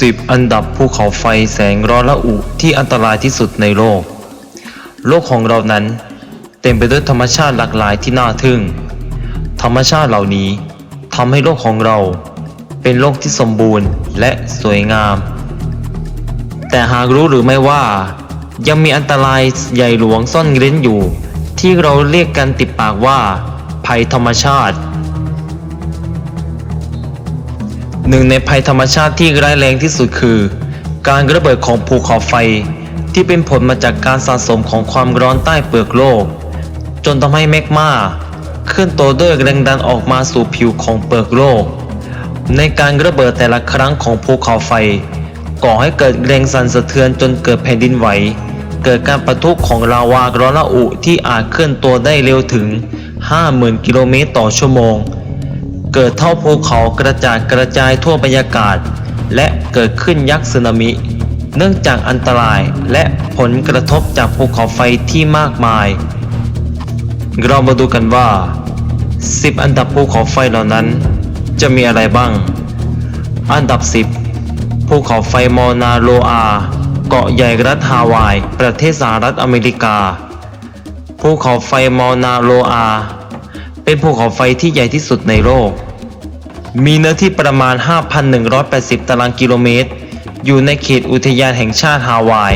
10 อันดับภูเขาไฟแสงร้อนระอุที่อันตรายที่สุดในโลก โลกของเรานั้น เต็มไปด้วยธรรมชาติหลากหลายที่น่าทึ่ง ธรรมชาติเหล่านี้ทำให้โลกของเรา เป็นโลกที่สมบูรณ์และสวยงาม แต่หากรู้หรือไม่ว่า ยังมีอันตรายใหญ่หลวงซ่อนเร้นอยู่ ที่เราเรียกกันติดปากว่า ภัยธรรมชาติ หนึ่งในภัยธรรมชาติที่ร้ายแรงที่สุดคือ การระเบิดของภูเขาไฟที่เป็นผลมาจากการสะสมของความร้อนใต้เปลือกโลก จนทำให้แมกมาเคลื่อนตัวด้วยแรงดันออกมาสู่ผิวของเปลือกโลก ในการระเบิดแต่ละครั้งของภูเขาไฟ ก่อให้เกิดแรงสั่นสะเทือนจนเกิดแผ่นดินไหว เกิดการประทุของลาวาร้อนระอุที่อาจเคลื่อนตัวได้เร็วถึง 50,000 กิโลเมตรต่อชั่วโมง เกิดเท่าภูเขากระจาดกระจายทั่วบรรยากาศ และเกิดขึ้นยักษ์สึนามิ เนื่องจากอันตรายและผลกระทบจากภูเขาไฟที่มากมาย เรามาดูกันว่า 10 อันดับภูเขาไฟเหล่านั้น จะมีอะไรบ้าง อันดับ 10 ภูเขาไฟมอนาโลอา เกาะใหญ่รัฐฮาวาย ประเทศสหรัฐอเมริกา ภูเขาไฟมอนาโลอา เป็นภูเขาไฟที่ใหญ่ที่สุดในโลก มีเนื้อที่ประมาณ 5,180 ตารางกิโลเมตร อยู่ในเขตอุทยานแห่งชาติฮาวาย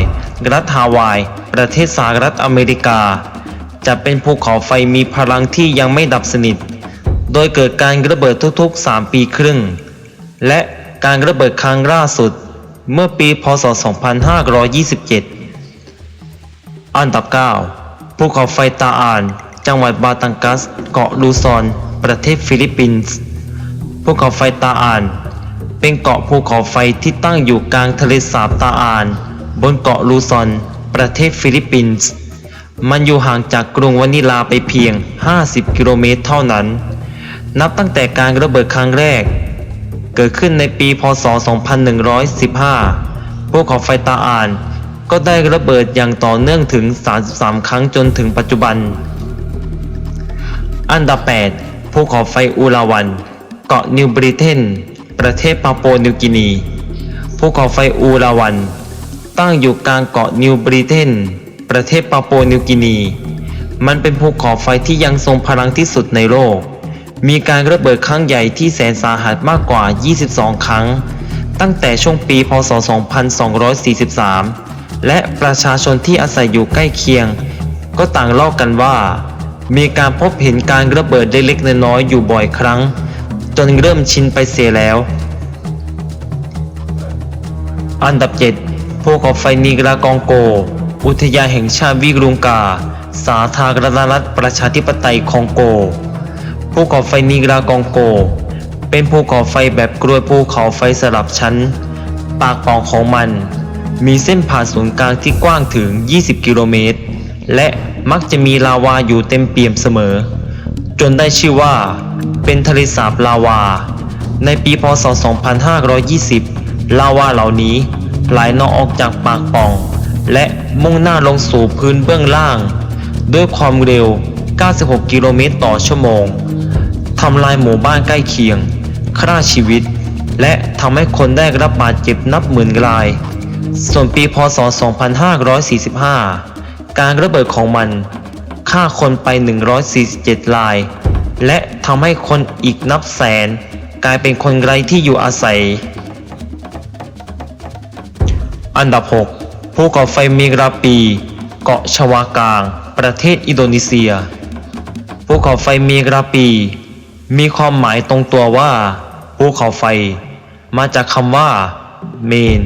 รัฐฮาวาย ประเทศสหรัฐอเมริกา จะเป็นภูเขาไฟมีพลังที่ยังไม่ดับสนิท โดยเกิดการระเบิดทุกๆ 3 ปีครึ่ง และการระเบิดครั้งล่าสุด เมื่อปีพศ 2527 อันดับ 9 ภูเขาไฟตาอาน จังหวัดบาตังกัส เกาะลูซอน ประเทศฟิลิปปินส์ภูเขาไฟตาอาน เป็นเกาะภูเขาไฟที่ตั้งอยู่กลางทะเลสาบตาอาน บนเกาะลูซอน ประเทศฟิลิปปินส์มันอยู่ห่างจากกรุงวานิลาไปเพียง 50 กิโลเมตรเท่านั้น นับตั้งแต่การระเบิดครั้งแรก เกิดขึ้นในปีพศ 2115 ภูเขาไฟตาอาน ก็ได้ระเบิดอย่างต่อเนื่องถึง 33 ครั้งจนถึงปัจจุบัน อันดับ 8 ภูเขาไฟอูลาวัน เกาะนิวบริเทน ประเทศปาโปนิวกินี ภูเขาไฟอูลาวัน ตั้งอยู่กลางเกาะนิวบริเทน ประเทศปาโปนิวกินี มันเป็นภูเขาไฟที่ยังทรงพลังที่สุดในโลก มีการระเบิดครั้งใหญ่ที่แสนสาหัสมากกว่า 22 ครั้ง ตั้งแต่ช่วงปี พศ 2243 และประชาชนที่อาศัยอยู่ใกล้เคียง ก็ต่างเล่ากันว่า มีการพบเห็นการระเบิดเล็กๆน้อยๆอยู่บ่อยครั้ง จนเริ่มชินไปเสียแล้ว อันดับ 7 ภูเขาไฟนีกรากองโก อุทยานแห่งชาติวิกรุงกา สาธารณรัฐประชาธิปไตยคองโก ภูเขาไฟนีกรากองโก เป็นภูเขาไฟแบบกรวยภูเขาไฟสลับชั้น ปากปล่องของมัน มีเส้นผ่านศูนย์กลางที่กว้างถึง 20 กิโลเมตร และมักจะมีลาวาอยู่เต็มเปี่ยมเสมอ จนได้ชื่อว่า เป็นทะเลสาบลาวา ในปีพศ 2520 ลาวาเหล่านี้ไหลนองออกจากปากป่อง และมุ่งหน้าลงสู่พื้นเบื้องล่าง ด้วยความเร็ว 96 กิโลเมตรต่อชั่วโมงทำลายหมู่บ้านใกล้เคียงฆ่าชีวิต และทำให้คนได้รับบาดเจ็บนับหมื่นราย ส่วนปีพศ 2545 การระเบิดของมันฆ่าคนไป 147ราย และทำให้คนอีกนับแสน กลายเป็นคนไร้ที่อยู่อาศัย อันดับ 6 ภูเขาไฟเมกราปี เกาะชวากาง ประเทศอินโดนีเซีย ภูเขาไฟเมกราปี มีความหมายตรงตัวว่า ภูเขาไฟ มาจากคำว่า เมน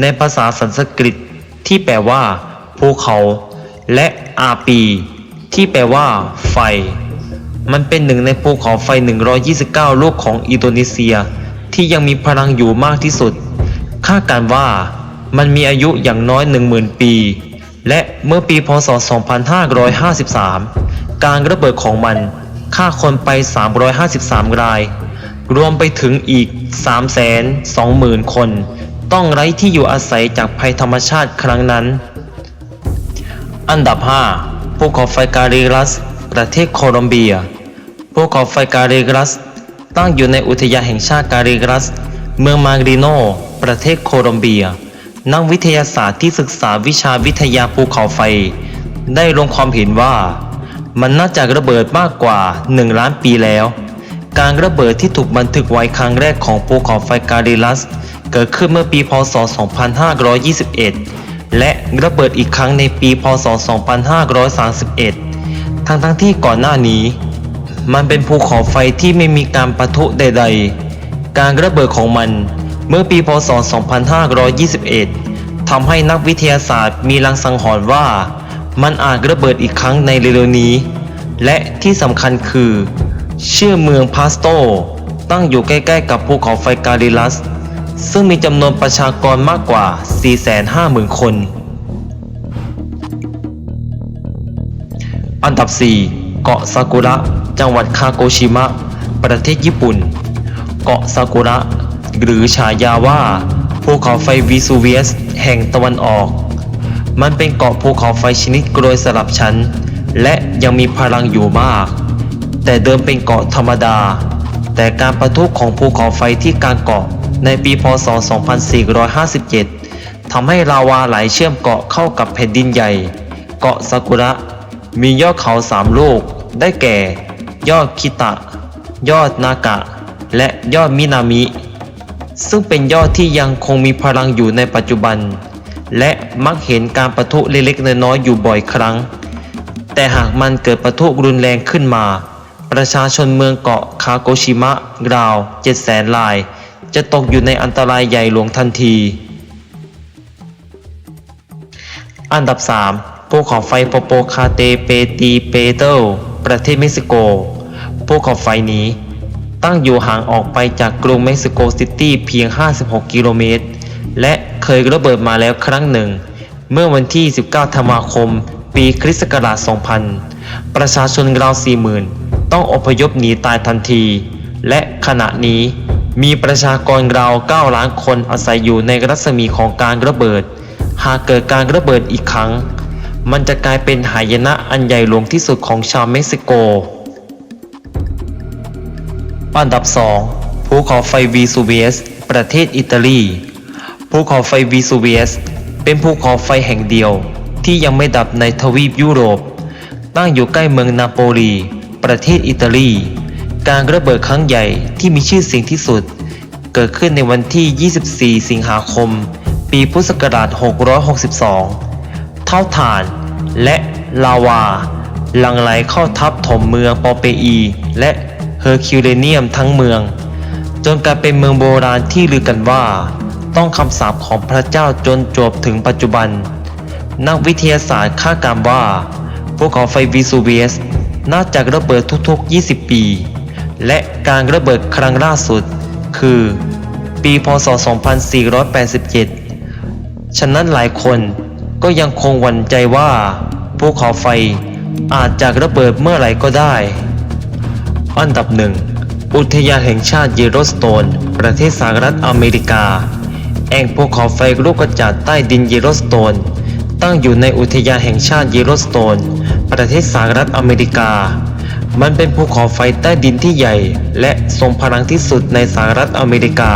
ในภาษาสันสกฤตที่แปลว่า ภูเขา และอาปีที่แปลว่าไฟ มันเป็นหนึ่งในภูเขาไฟ 129 ลูกของอินโดนีเซีย ที่ยังมีพลังอยู่มากที่สุด คาดการว่ามันมีอายุอย่างน้อย 10,000 ปี และเมื่อปีพศ 2553 การระเบิดของมันฆ่าคนไป 353 ราย รวมไปถึงอีก 320,000 คน ต้องไร้ที่อยู่อาศัยจากภัยธรรมชาติครั้งนั้น อันดับ 5 ภูเขาไฟการีรัส ประเทศโคลอมเบีย ภูเขาไฟการีรัส ตั้งอยู่ในอุทยานแห่งชาติการีรัส เมืองมาริโน ประเทศโคลอมเบีย นักวิทยาศาสตร์ที่ศึกษาวิชาวิทยาภูเขาไฟ ได้ลงความเห็นว่า มันน่าจะระเบิดมากกว่า 1 ล้านปีแล้ว การระเบิดที่ถูกบันทึกไว้ครั้งแรกของภูเขาไฟกาลิลัส เกิดขึ้นเมื่อปีพศ 2521 และระเบิดอีกครั้งในปีพศ 2531 ทั้งทั้งๆที่ก่อนหน้านี้ มันเป็นภูเขาไฟที่ไม่มีการปะทุใด ๆ การระเบิดของมันเมื่อปีพศ 2521 ทำให้นักวิทยาศาสตร์มีลังสังหรณ์ว่า มันอาจระเบิดอีกครั้งในเร็วๆนี้ และที่สำคัญคือ ชื่อเมืองพาสโต ตั้งอยู่ใกล้ๆกับภูเขาไฟกาลิลัส ซึ่งมีจำนวนประชากรมากกว่า 450,000 คน อันดับ 4 เกาะซากุระ จังหวัดคาโกชิมะ ประเทศญี่ปุ่น เกาะซากุระ หรือฉายาว่าภูเขาไฟวิซูเวียส แห่งตะวันออก มันเป็นเกาะภูเขาไฟชนิดกรวยสลับชั้น และยังมีพลังอยู่มาก แต่เดิมเป็นเกาะธรรมดา แต่การประทุของภูเขาไฟที่กลางเกาะ ในปีพศ 2457 ทำให้ลาวาไหลเชื่อมเกาะเข้ากับแผ่นดินใหญ่ เกาะซากุระ มียอดเขาสามลูก ได้แก่ ยอดคิตะ ยอดนากะ และยอดมินามิ ซึ่งเป็นยอดที่ยังคงมีพลังอยู่ในปัจจุบัน และมักเห็นการประทุเล็กๆน้อยๆอยู่บ่อยครั้ง แต่หากมันเกิดประทุรุนแรงขึ้นมา ประชาชนเมืองเกาะคาโกชิมะราว7แสนลาย จะตกอยู่ในอันตรายใหญ่หลวงทันที อันดับ 3 ภูเขาไฟโปโปคาเตเปตีเปเตลประเทศเม็กซิโก ภูเขาไฟนี้ ตั้งอยู่ห่างออกไปจากกรุงเม็กซิโกซิตี้เพียง 56 กิโลเมตร และเคยระเบิดมาแล้วครั้งหนึ่ง เมื่อวันที่ 19 ธันวาคม ปีคริสต์ศักราช 2000 ประชาชนราว 40,000 ต้องอพยพหนีตายทันที และขณะนี้ มีประชากรราว 9 ล้านคนอาศัยอยู่ในรัศมีของการระเบิด หากเกิดการระเบิดอีกครั้ง มันจะกลายเป็นหายนะอันใหญ่หลวงที่สุดของชาวเม็กซิโก อันดับ 2 ภูเขาไฟวีซูเวียส ประเทศอิตาลี ภูเขาไฟวีซูเวียส เป็นภูเขาไฟแห่งเดียว ที่ยังไม่ดับในทวีปยุโรป ตั้งอยู่ใกล้เมืองนาโปลี ประเทศอิตาลี การระเบิดครั้งใหญ่ที่มีชื่อเสียงที่สุด เกิดขึ้นในวันที่ 24 สิงหาคม ปีพุทธศักราช 662 เท่าฐานและลาวาหลั่งไหลเข้าทับถมเมืองปอเปอี และเฮอร์คิวเลเนียมทั้งเมือง จนกลายเป็นเมืองโบราณที่ลือกันว่า ต้องคำสาปของพระเจ้าจนจวบถึงปัจจุบัน นักวิทยาศาสตร์คาดการณ์ว่าภูเขาไฟวิซูเวียสน่าจะระเบิดทุกๆ 20 ปี และการระเบิดครั้งล่าสุด คือปีพศ 2487 ฉะนั้นหลายคนก็ยังคงหวั่นใจว่าภูเขาไฟอาจจะระเบิดเมื่อไหร่ก็ได้ อันดับหนึ่งอุทยานแห่งชาติเยโลสโตน ประเทศสหรัฐอเมริกา แอ่งภูเขาไฟลูกกระจาดใต้ดินเยโลสโตน ตั้งอยู่ในอุทยานแห่งชาติเยโลสโตน ประเทศสหรัฐอเมริกา มันเป็นภูเขาไฟใต้ดินที่ใหญ่ และทรงพลังที่สุดในสหรัฐอเมริกา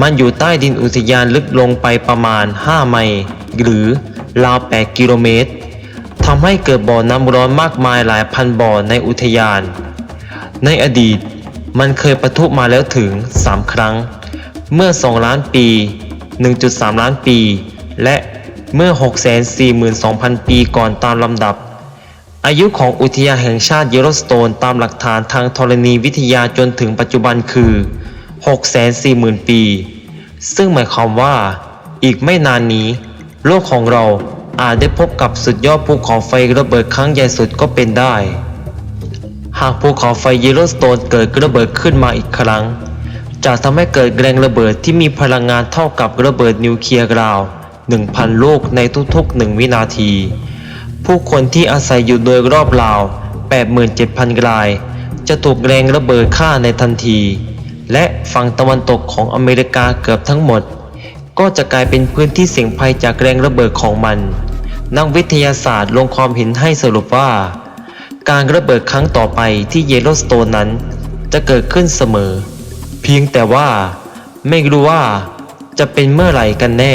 มันอยู่ใต้ดินอุทยานลึกลงไปประมาณ 5 ไมล์หรือราว 8 กิโลเมตรทำให้เกิดบ่อน้ำร้อนมากมายหลายพันบ่อในอุทยาน ในอดีตมันเคยปะทุมาแล้วถึง 3 ครั้ง เมื่อ 2 ล้านปี 1.3 ล้านปี และเมื่อ 642,000 ปีก่อนตามลำดับ อายุของอุทยานแห่งชาติเยลโลสโตนตามหลักฐานทางธรณีวิทยาจนถึงปัจจุบันคือ 640,000 ปี ซึ่งหมายความว่า อีกไม่นานนี้ โลกของเราอาจได้พบกับสุดยอดภูเขาไฟระเบิดครั้งใหญ่สุดก็เป็นได้ หากภูเขาไฟเยลโลสโตนเกิดระเบิดขึ้นมาอีกครั้ง จะทำให้เกิดแรงระเบิดที่มีพลังงานเท่ากับระเบิดนิวเคลียร์ราว 1,000 ลูกในทุกๆ 1 วินาที ผู้คนที่อาศัยอยู่โดยรอบราว 87,000 ราย จะถูกแรงระเบิดฆ่าในทันที และฝั่งตะวันตกของอเมริกาเกือบทั้งหมด ก็จะกลายเป็นพื้นที่เสี่ยงภัยจากแรงระเบิดของมัน นักวิทยาศาสตร์ลงความเห็นให้สรุปว่า การระเบิดครั้งต่อไปที่เยลโลสโตนนั้น จะเกิดขึ้นเสมอ เพียงแต่ว่า ไม่รู้ว่าจะเป็นเมื่อไหร่กันแน่